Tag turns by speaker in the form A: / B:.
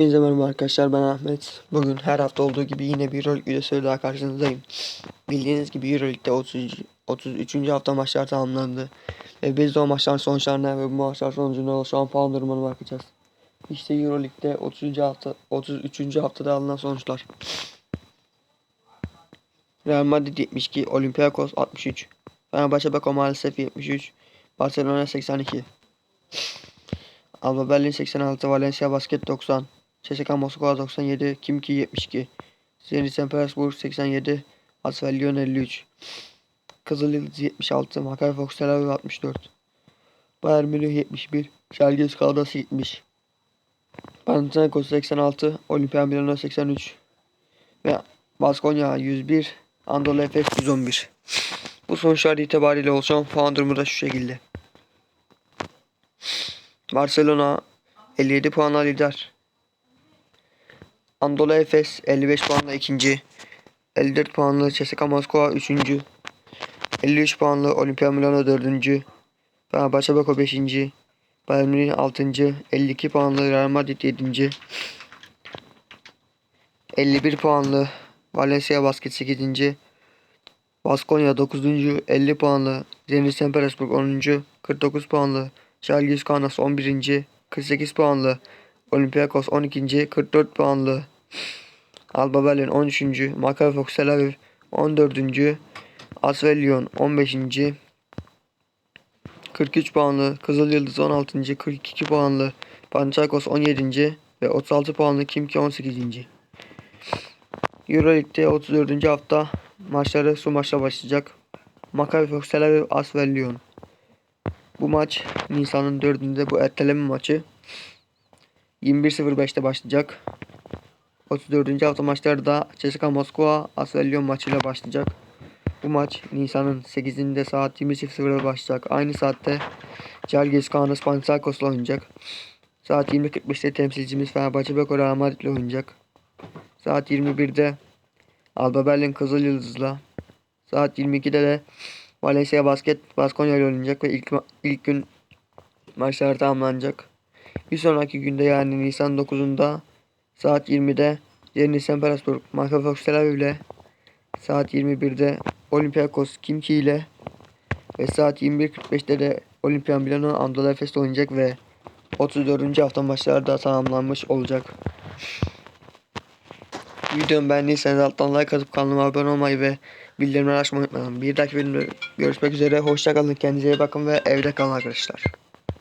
A: Merhaba arkadaşlar ben Ahmet. Bugün her hafta olduğu gibi yine bir Euroleague videosuyla daha karşınızdayım. Bildiğiniz gibi Euroleague'de 30, 33. hafta maçlar tamamlandı. Ve biz de o maçların sonuçlarına ve bu maçlar sonucunda puan durumuna bakacağız. İşte Euroleague'de 30. hafta 33. haftada alınan sonuçlar. Real Madrid 72, Olympiakos 63, Fenerbahçe Beko maalesef 73, Barcelona 82. Alba Berlin 86, Valencia Basket 90, CSKA Moskova 97, Kimki 72, Zenit St. Petersburg 87, Asvel Lyon 53, Kızıl Yıldız 76, Maccabi Fox Tel Aviv 64, Bayern Münih 71, Şalgiris Kaunas 70, Panathinaikos 86, Olimpia Milano 83 ve Baskonya 101, Anadolu Efes 111. Bu sonuçlar itibariyle oluşan puan durumu da şu şekilde. Barcelona 57 puanla lider. Anadolu Efes 55 puanla ikinci. 54 puanlı CSKA Moskova 3. 53 puanlı Olimpia Milano 4. Fenerbahçe Beko 5. Bayern Münih 6. 52 puanlı Real Madrid 7. 51 puanlı Valencia Basket 8. Baskonya 9. 50 puanlı Zenit St. Petersburg 10. 49 puanlı Žalgiris Kaunas 11. 48 puanlı Olympiakos 12. 44 puanlı Alba Berlin 13. Maccabi Fox Tel Aviv 14. Asvel Lyon 15. 43 puanlı Kızıl Yıldız 16. 42 puanlı Panathinaikos 17. ve 36 puanlı Kimki 18. Euroleague'de 34. hafta maçları su maçla başlayacak. Maccabi Fox Tel Aviv Asvel Lyon. Bu maç Nisan'ın 4'ünde bu erteleme maçı 21.05'te başlayacak. 34. hafta maçları da CSKA Moskova Asvel Lyon maçıyla başlayacak. Bu maç Nisan'ın 8'inde saat 20.00'da başlayacak. Aynı saatte Žalgiris Kaunas Panathinaikos'la oynayacak. Saat 20.45'te temsilcimiz Fenerbahçe Beko Real Madrid'le oynayacak. Saat 21'de Alba Berlin Kızıl Yıldız'la. Saat 22'de de Valencia Basket Baskonya ile oynayacak ve ilk, ilk gün maçlar tamamlanacak. Bir sonraki günde yani Nisan 9'unda saat 20'de Zenit St. Petersburg Maccabi Fox Tel saat 21'de Olympiakos Kimki ile ve saat 21.45'te de Olimpia Milano Anadolu Efes'le oynayacak ve 34. hafta maçları da tamamlanmış olacak. Videomu beğendiyseniz alttan like atıp kanalıma abone olmayı ve bildirimleri açmayı unutmayın. Bir dahaki videoda görüşmek üzere. Hoşçakalın. Kendinize iyi bakın ve evde kalın arkadaşlar.